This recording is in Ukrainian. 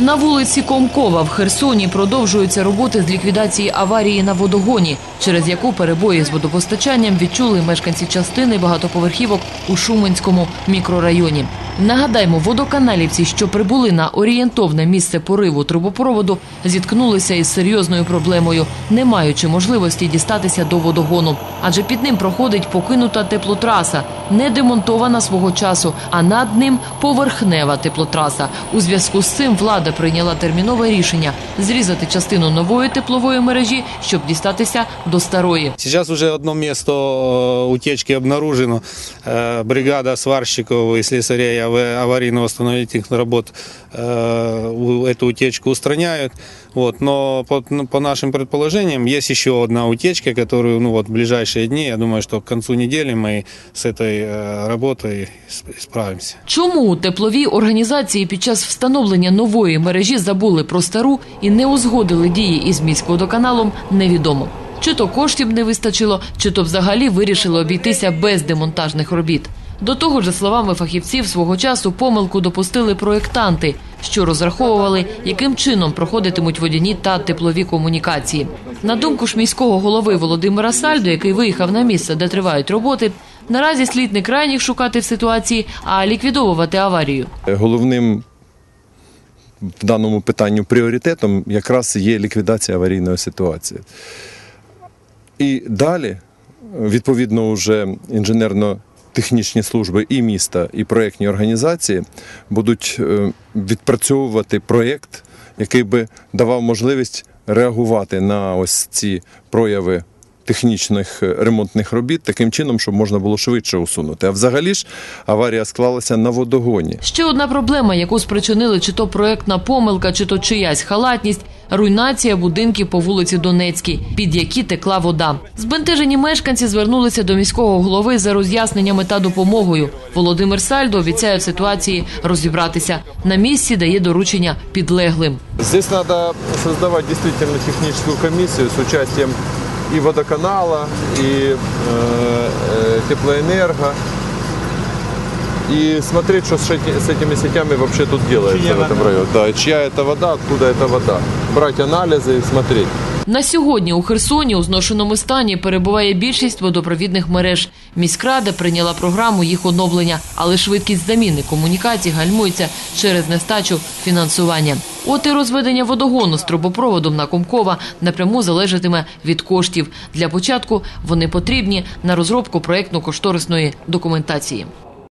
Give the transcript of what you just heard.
На вулиці Комкова в Херсоні продовжуються роботи з ліквідації аварії на водогоні, через яку перебої з водопостачанням відчули мешканці частини багатоповерхівок у Шуменському мікрорайоні. Нагадаймо, водоканалівці, що прибули на орієнтовне місце пориву трубопроводу, зіткнулися із серйозною проблемою, не маючи можливості дістатися до водогону. Адже під ним проходить покинута теплотраса, не демонтована свого часу, а над ним поверхнева теплотраса. У зв'язку з цим влада прийняла термінове рішення зрізати частину нової теплової мережі, щоб дістатися до старої. Уже одно место э, утечки обнаружено. Э, Бригада сварщиков и слесарей ава- аварийно-восстановительных работ э, у- эту утечку устраняют. Вот. Но по, ну, по нашим предположениям есть еще одна утечка, которую ну, вот, в ближайшие дни, я думаю, что к концу недели мы с этой э, работой с- справимся. Чому у тепловій організації під час встановлення нової мережі забули про стару і не узгодили дії із міськводоканалом, невідомо. Чи то коштів не вистачило, чи то взагалі вирішили обійтися без демонтажних робіт. До того ж, за словами фахівців, свого часу помилку допустили проєктанти, що розраховували, яким чином проходитимуть водяні та теплові комунікації. На думку ж міського голови Володимира Сальдо, який виїхав на місце, де тривають роботи, наразі слід не крайніх шукати в ситуації, а ліквідовувати аварію. Головним в даному питанню пріоритетом якраз є ліквідація аварійної ситуації. І далі, відповідно, вже інженерно-технічні служби і міста, і проєктні організації будуть е, відпрацьовувати проєкт, який би давав можливість реагувати на ось ці прояви технічних е, ремонтних робіт таким чином, щоб можна було швидше усунути. А взагалі ж аварія склалася на водогоні. Ще одна проблема, яку спричинили чи то проектна помилка, чи то чиясь халатність руйнація будинків по вулиці Донецькій, під які текла вода. Збентежені мешканці звернулися до міського голови за роз'ясненнями та допомогою. Володимир Сальдо обіцяє в ситуації розібратися. На місці дає доручення підлеглим. Здесь надо создавать действительно техническую комиссию с участием и водоканала, и э, э, теплоэнерго. И смотреть, что с, эти- с этими сетями вообще тут делается в этом районе. Да, и чья это вода, откуда эта вода. Брать анализы и смотреть. На сьогодні у Херсоні у зношеному стані перебуває більшість водопровідних мереж. Міськрада прийняла програму їх оновлення, але швидкість заміни комунікацій гальмується через нестачу фінансування. От і розведення водогону з трубопроводом на Комкова напряму залежатиме від коштів. Для початку вони потрібні на розробку проєктно-кошторисної документації.